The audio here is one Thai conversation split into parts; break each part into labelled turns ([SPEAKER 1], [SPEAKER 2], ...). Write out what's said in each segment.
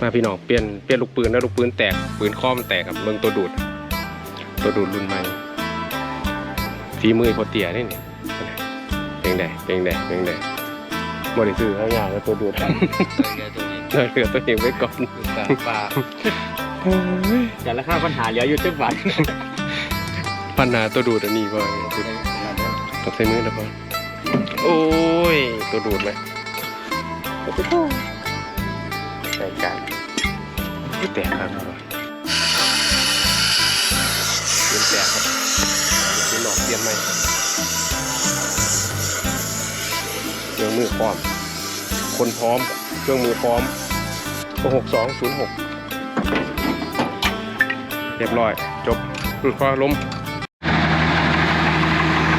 [SPEAKER 1] มาพี่น้องเปลี่ยนเปลี่ยนลูกปืนแล้วลูกปืนแตกปืนข้อมนแตกครับเมืองตัวดูด ตัวดูดรุ่นใหม่ฝีมือพอเตียนี่นี่เป็นไงเป็นไงเป็นไงบริสุทธิ์ทั้งอย่างแล้วตัวดูดเลยเหลือตัวเองไว้ก่อน
[SPEAKER 2] กลางป่าแต่ราคาปัญหาเหลืออยู่จังหวัด
[SPEAKER 1] ปัญหาตัวดูดอันนี้ว่าตกใส่มือแล้วพอโอ้ย ตัวดูดไหมใส่กัน ไม่แตกครับพ่อเปลี่ยนแตกครับเปลี่ยนหลอกเปลี่ยนใหมเครื่องมือพร้อม คนพร้อม เครื่องมือพร้อมหกสองศูนย์หกเรียบร้อย จบอืมพอล้ม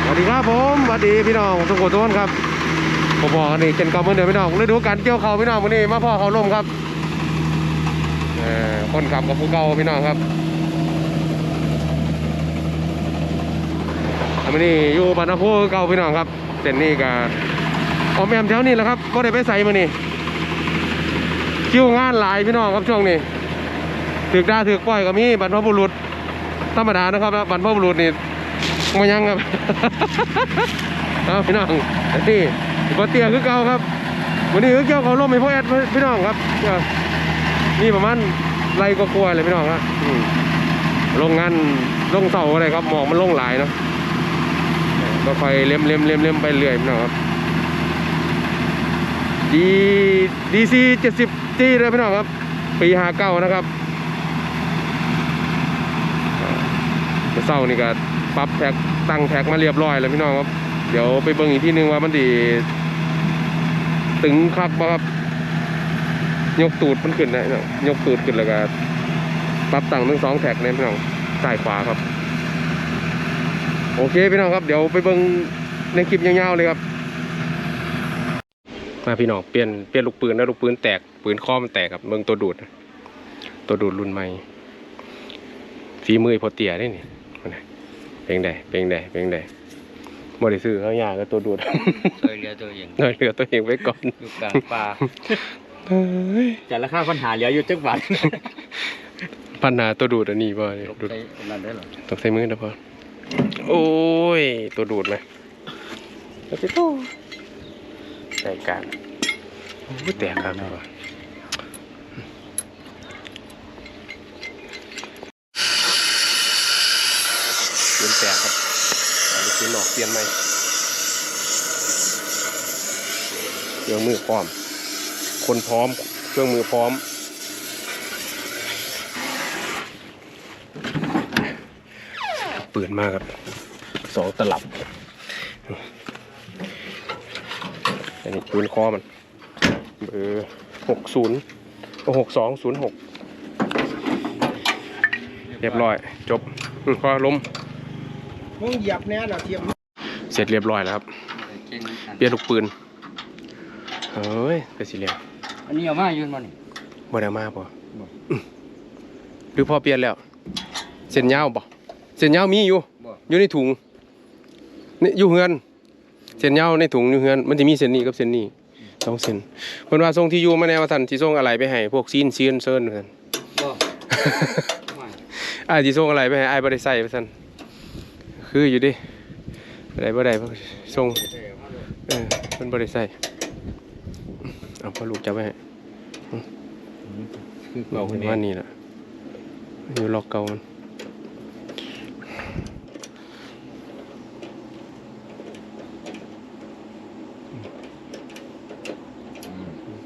[SPEAKER 1] สวัสดีครับผมสวัสดีพี่น้องทุกคนทุกคนครับผมบอกนนี่เจนเก่าเมื่อเดิมพี่น้องฤดูการเกี่ยวเขาพี่น้องวันนี้มาพ่อเขาล่มครับ คนขับกับผู้เก่าพี่น้องครับวันนี้อยู่บ้านนาโพเก่าพี่น้องครับเส้นนี้กับออมแอมแถวนี้แหละครับก็ได้ไปใส่มานี่คิวงานหลายพี่น้องครับช่วงนี้ถือดาถือปล่อยก็มีบรรพบุรุษธรรมดานะครับบรรพบุรุษนี่มายังครับเอาพี่น้องนี่ปลาเตียคือเก่าครับวันนี้ก็เกี่ยวเขาล่มให้พ่อแอดพี่น้องครับ นี่ประมาณไรก็กลัวเลยพี่น้องครับลงงานลงเสาอะไรครับหมอกมันลงหลายเนาะก็ค่อยเล็มเล็มเล็มเล็มไปเรื่อยพี่น้องครับดีดีซีเจ็ดสิบจีเลยพี่น้องครับ ปีห้าเก้านะครับเมื่อเศร้านี่ก็ปรับแท็กตั้งแท็กมาเรียบร้อยแล้วพี่น้องครับ เดี๋ยวไปเบิ่งอีกที่นึงว่ามันดี ตึงคักบ่ครับ ยกตูดมันขึ้นได้เนาะยกตูดขึ้นแล้วก็ปรับตั้งทั้งสองแท็กเนี่ยพี่น้องซ้ายขวาครับ โอเคพี่น้องครับเดี๋ยวไปเบิ่งในคลิปยาวๆเลยครับมาพี่น้องเปลี่ยนเปลี่ยนลูกปืนแล้วลูกปืนแตกปืนข้อมันแตกครับเบิ่งตัวดูด ตัวดูดรุ่นใหม่ฝีมือพอเตียได้นี่เป็นไงเป็นไงเป็นไงบริสุทธิ์เขาอยากก็ตัวดูด
[SPEAKER 2] ช่วยเหลือตัวเอง
[SPEAKER 1] เลยเหลือตัวเองไว้ก่อน
[SPEAKER 2] อยู่กลางป่า
[SPEAKER 1] เฮ้ย
[SPEAKER 2] แต่ราคาปัญหาเหลืออยู่จังหวัด
[SPEAKER 1] ปัญหาตัวดูดอันนี้ป่ะ
[SPEAKER 2] ลบ
[SPEAKER 1] ดูด
[SPEAKER 2] ใส่ตรงนั้นได้หรอ
[SPEAKER 1] ตกใส่มือนะพ่อโอ้ย ตัวดูดไหมแล้วจะโตใส่กันโอ้ยแตกครับพ่อเปลี่ยนแตกครับอันนี้คือหลอกเปลี่ยนใหม่เครื่องมือพร้อม คนพร้อม เครื่องมือพร้อมปืนมากครับสองตลับ อันนี้ปืนคอมัน เบอร์หกศูนย์หกสองศูนย์หกเรียบร้อย จบอืมพอล้ม
[SPEAKER 3] มึงเหยียบแน่น่ะเทียม
[SPEAKER 1] เสร็จเรียบร้อยแล้วครับ เปลี่ยนลูกปืนเฮ้ยไปสิเรียง
[SPEAKER 2] อันนี้เอามายืนมานี่
[SPEAKER 1] บ่ได้มาป่ะ
[SPEAKER 2] บ่
[SPEAKER 1] หรือพอเปลี่ยนแล้ว เส้นยาวป่ะเส้นยาวมีอยู่
[SPEAKER 2] บ่
[SPEAKER 1] อยู่ในถุงนี่อยู่เฮือน เส้นยาวในถุงอยู่เฮือน มันจะมีเส้นนี้กับเส้นนี้สองเส้นเพิ่นว่าส่งที่อยู่มาแน่ว่าท่านสิส่งอะไรไปให้พวกซีนเซียนเซินว่าซั่น
[SPEAKER 2] บ่ไม่
[SPEAKER 1] อ้ายสิส่งอะไรไปให้อ้ายบ่ได้ใส่ว่าซั่นคืออยู่ดิบ่ได้บ่ได้เพิ่นส่งเออเพิ่นบ่ได้ใส่ เอาพอลูกจับไว้ให้
[SPEAKER 2] คือ
[SPEAKER 1] เอา
[SPEAKER 2] เก่าคน
[SPEAKER 1] เห็น
[SPEAKER 2] นี้
[SPEAKER 1] ว่านี่ล่ะอยู่ล็อกเก่ามัน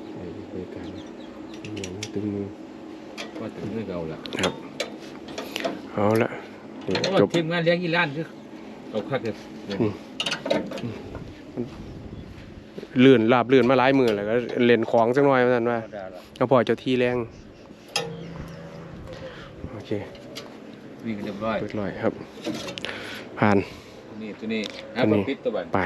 [SPEAKER 1] ใส่บริการเหนียวตึงมือ
[SPEAKER 2] ก็ถึงคือเก่าละ
[SPEAKER 1] ครับเอาละนี่
[SPEAKER 2] โอ้
[SPEAKER 1] จบ
[SPEAKER 2] ทีมงานเลี้ยงอีร้านคือเอาคักเลย
[SPEAKER 1] เลื่อนลาบเลื่อนมาหลายมือแล้วก็เล่นของจังหน่อยว่าซั่นว่าเอาพอเจ้าที่แรงโอเค
[SPEAKER 2] วิ่งเรียบร้อย
[SPEAKER 1] เรียบร้อยครับ ผ่าน
[SPEAKER 2] นี่ตัวนี้
[SPEAKER 1] ตั
[SPEAKER 2] อะ
[SPEAKER 1] วนี้
[SPEAKER 2] ปิดตัวบัน
[SPEAKER 1] ไป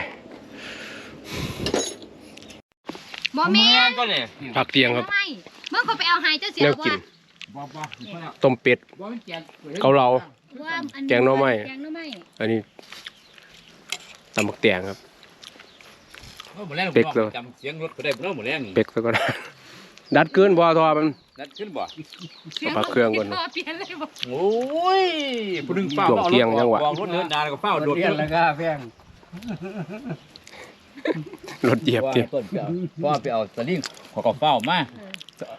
[SPEAKER 4] โมเมน
[SPEAKER 2] ก็เลย
[SPEAKER 1] พักเตียงครับ
[SPEAKER 4] ไม่เมื่อเขาไปเอาไฮเจ้าเสีย
[SPEAKER 1] แนว
[SPEAKER 4] ว่า
[SPEAKER 1] กิน
[SPEAKER 2] บ่บ่
[SPEAKER 1] ต้มเป็ด
[SPEAKER 2] บ่มันแจก
[SPEAKER 1] เกาเหลา
[SPEAKER 4] ว่าอัน
[SPEAKER 1] แกงหน่อไม้
[SPEAKER 4] แกงหน่อไม้
[SPEAKER 1] อันนี้ตำบักเตียงครับ
[SPEAKER 2] หมดแรง
[SPEAKER 1] เป็กเลย
[SPEAKER 2] จำเสียงรถก็ได้บ่เนาะหมดแรงนี่
[SPEAKER 1] เป็กซะก็ได้ดัดเกินบ่ทอมัน
[SPEAKER 2] นัดขึ้นบ่
[SPEAKER 1] ปรับเครื่องก่อน
[SPEAKER 4] เปลี่ยนเลยบ่
[SPEAKER 2] โอ้ยผู้ดึงเฝ้า
[SPEAKER 1] ช่วงเที่ยงจังหวะ
[SPEAKER 2] วางรถเดินดานแล้วก็เฝ้าโดด
[SPEAKER 3] เรียนแล้วก็แพง
[SPEAKER 1] รถเหยียบ
[SPEAKER 2] ว่า
[SPEAKER 1] เจ็บ
[SPEAKER 2] ต้นไปเอาว่าไปเอาสลิงขอกับเฝ้ามา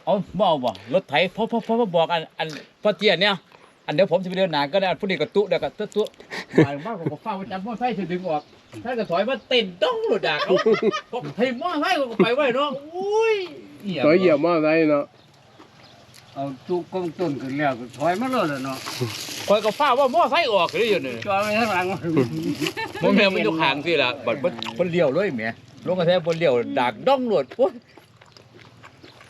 [SPEAKER 2] เอาบ่เอาบ่รถไถพ่อพ่อพ่อบอกอันอันพ่อเตี้ยเนี่ยอันเดี๋ยวผมจะไปเดินหนาก็ได้อันผู้นี้ก็ตุเดี๋ยวก็ตุตุ มาบ้านผมก็เฝ้าจับมอไซค์ถึงดึงออกถ้าก็ถอยมาเต้นต้องหลุดดากเอาผมเฮ้ยมอไซค์ก็ไปไว้เนาะอุ้ย
[SPEAKER 1] ต่อยเหยียบมอไซค์เนาะ
[SPEAKER 3] เอาตุกกงต้นขึ้นแล้วก็ถอยมาเลยเนาะ
[SPEAKER 2] คอยก็เฝ้าว่ามอไซค์ออกเลยอยู่นี่
[SPEAKER 3] จอดไว้ข้างหลัง
[SPEAKER 2] มันแม่มันอยู่ข้างสิล่ะบัดเพิ่นเพิ่นเลี้ยวเลยแหมลงกระแทกเพิ่นเลี้ยวดากด้องหลวดโอ้ย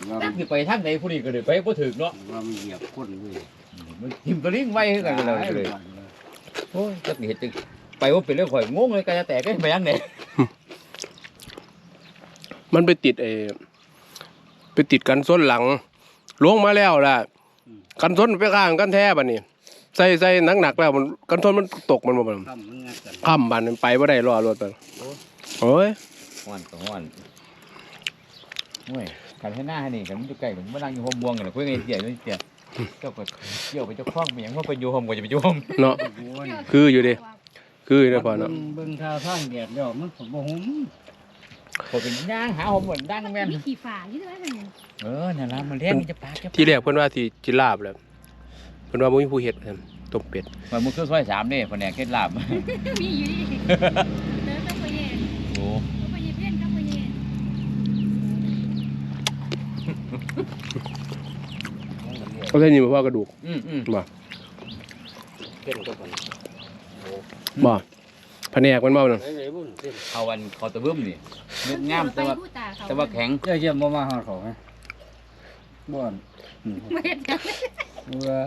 [SPEAKER 3] ว่า
[SPEAKER 2] จักสิไปทางไหนผู้นี้ก็ได้ไปบ่ถึงเนาะ
[SPEAKER 3] ว่ามันเหยียบคนเลย
[SPEAKER 2] มันทิ่มตะลิงไว้คือกันเลยเลย โอ้ยจักสิเฮ็ดจังไปว่าเป็นเรื่องข่อยงงเลยกะจะแตกกันไปยังไหน
[SPEAKER 1] มันไปติดไอ้ไปติดกันส้นหลังลวงมาแล้วล่ะ กันส้นไปข้างกันแท้บัดนี้ใส่ใส่หนักๆแล้วมันกันส้นมันตกมันบ่มัน
[SPEAKER 3] ทำมันงัดกัน
[SPEAKER 1] ค่ำบัดมันไปบ่ได้รอรถไปโอ้ย
[SPEAKER 2] ฮ้อนก็ฮ้อนโอ้ยกันให้หน้าให้นี่กันมันอยู่ใกล้ผมมานั่งอยู่ห้องบวงกันน่ะคุยกันเสียนี่เสีย เจ้าก็เกี่ยวไปเจ้าคล้องไปหยังว่าไปอยู่ห้องก็จะไปอยู่ห้อง
[SPEAKER 1] เนาะ
[SPEAKER 3] โอ้ย
[SPEAKER 1] คืออยู่ดิคืออยู่เด้อพ่อเนาะ
[SPEAKER 3] เบิ่งท่าทางแดดแล้วมันก็บ่หุ่ม
[SPEAKER 2] ผมเป็นย่างหาห้องเหมือนดังแม่น
[SPEAKER 4] มีขี่ฝาอยู่ด้วยมัน
[SPEAKER 2] เออนั่นล่ะมันแรงนี่จะปากจะ
[SPEAKER 1] ที่แรกเพิ่นว่าสิจิลาบแล้วเพิ่นว่าบ่มีผู้เฮ็ดหั่นต้มเป็ด
[SPEAKER 2] มันมันคือซอยสามนี่แผนกเคล็ดลับ
[SPEAKER 4] มีอยู่ดิเดินต้องไปเย็น
[SPEAKER 2] โอ้
[SPEAKER 4] ต้องไปเย็นเพื่อนต้องไปเย็น
[SPEAKER 1] เขาใช้นี่บ่ว่ากระดูก
[SPEAKER 2] อืมอืม
[SPEAKER 1] บ่
[SPEAKER 3] เต้นก็บ่
[SPEAKER 1] บ่แผนกมันบ่เนาะ
[SPEAKER 3] ไอ้ไอ้บุญเต้น
[SPEAKER 2] เขาวันเขาตะบึ้มนี่เนื้องามแต่ว่า
[SPEAKER 4] พูดตาเขา
[SPEAKER 2] แต่ว่าแข็ง
[SPEAKER 3] เจ้าเยี่ยมบ่มาหาเขาไหมบ่อน
[SPEAKER 4] ไม่เห็นจัง
[SPEAKER 3] ว้า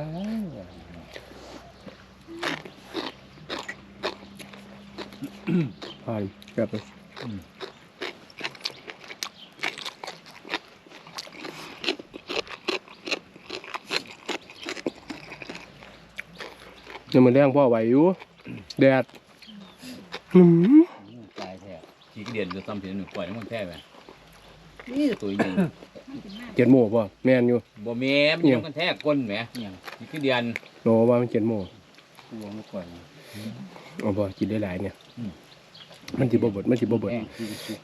[SPEAKER 1] ผ่านแบบ ยังมันแรงพ่อไหวอยู่แดดหืม
[SPEAKER 2] ตายแท้ขี้เดียนจะซ้ำเพียงหนึ่งปล่อยน้ำมันแท้ไปนี่ตัวใหญ่
[SPEAKER 1] เจ็ดโมงพ่อแม่นอยู่
[SPEAKER 2] บ่แม่มันอยู่กันแท้ก้นแหมขี้เดียน
[SPEAKER 1] โนว่ามันเจ็ดโมง
[SPEAKER 3] ตัวมันก่อน
[SPEAKER 1] อ๋อพ่อกินได้หลายเนี่ย
[SPEAKER 2] อืม
[SPEAKER 1] มันสิบ่เบิดมันสิบ่เบิด
[SPEAKER 3] แห้งคือสุก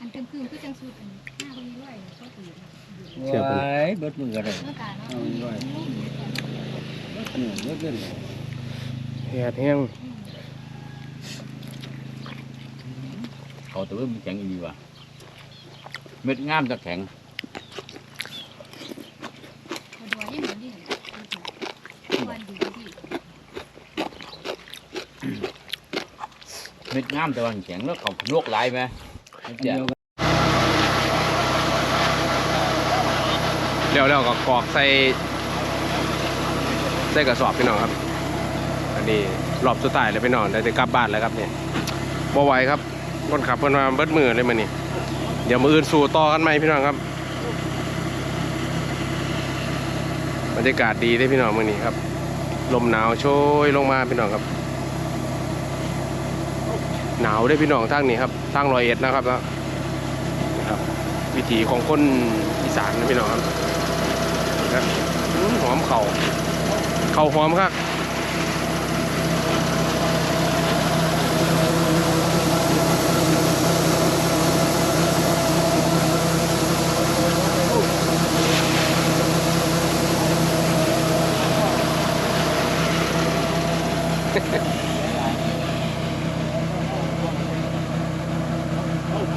[SPEAKER 4] อันกึ่งกึ่งคือจังสุดอันหน้าคนนี้ด้วยก็ตื่น
[SPEAKER 1] เชื่อผม
[SPEAKER 3] ว้ายเบิดมือกันเลย
[SPEAKER 4] เมื่อตาเนาะ
[SPEAKER 3] เอาไว้เบิดมือเบิดเล่นเลย
[SPEAKER 1] แดดแห้ง
[SPEAKER 2] เขาตะบึ้มมันแข็งอีดีว่ะเม็ดงามจะแข็ง
[SPEAKER 4] มาดูยังเหมือนดิวันดีดี
[SPEAKER 2] เม็ดงามแต่ว่าแข็งแล้วเขาลวกหลายไหมเดี๋ยว
[SPEAKER 1] แล้วแล้วก็กรอกใส่ใส่กระสอบพี่น้องครับ อันนี้รอบสุดท้ายเลยพี่น้องได้จะกลับบ้านแล้วครับเนี่ยบ่ไหวครับคนขับเพิ่นมาเบิดมือเลยมื้อนี้เดี๋ยวมืออื่นสู่ต่อกันใหมพี่น้องครับบรรยากาศดีเด้พี่น้องมื้อนี้ครับ ลมหนาวโชยลงมาพี่น้องครับ หนาวได้พี่น้องทางนี้ครับทางรอยเอ็ดนะครับแล้วนะครับ วิถีของคนอีสานนะพี่น้องครับหอมเข่าเข่าหอมครับ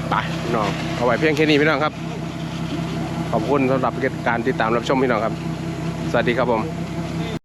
[SPEAKER 1] ไปพี่น้องเอาไว้เพียงแค่นี้พี่น้องครับ ขอบคุณสำหรับการติดตามรับชมพี่น้องครับ สวัสดีครับผม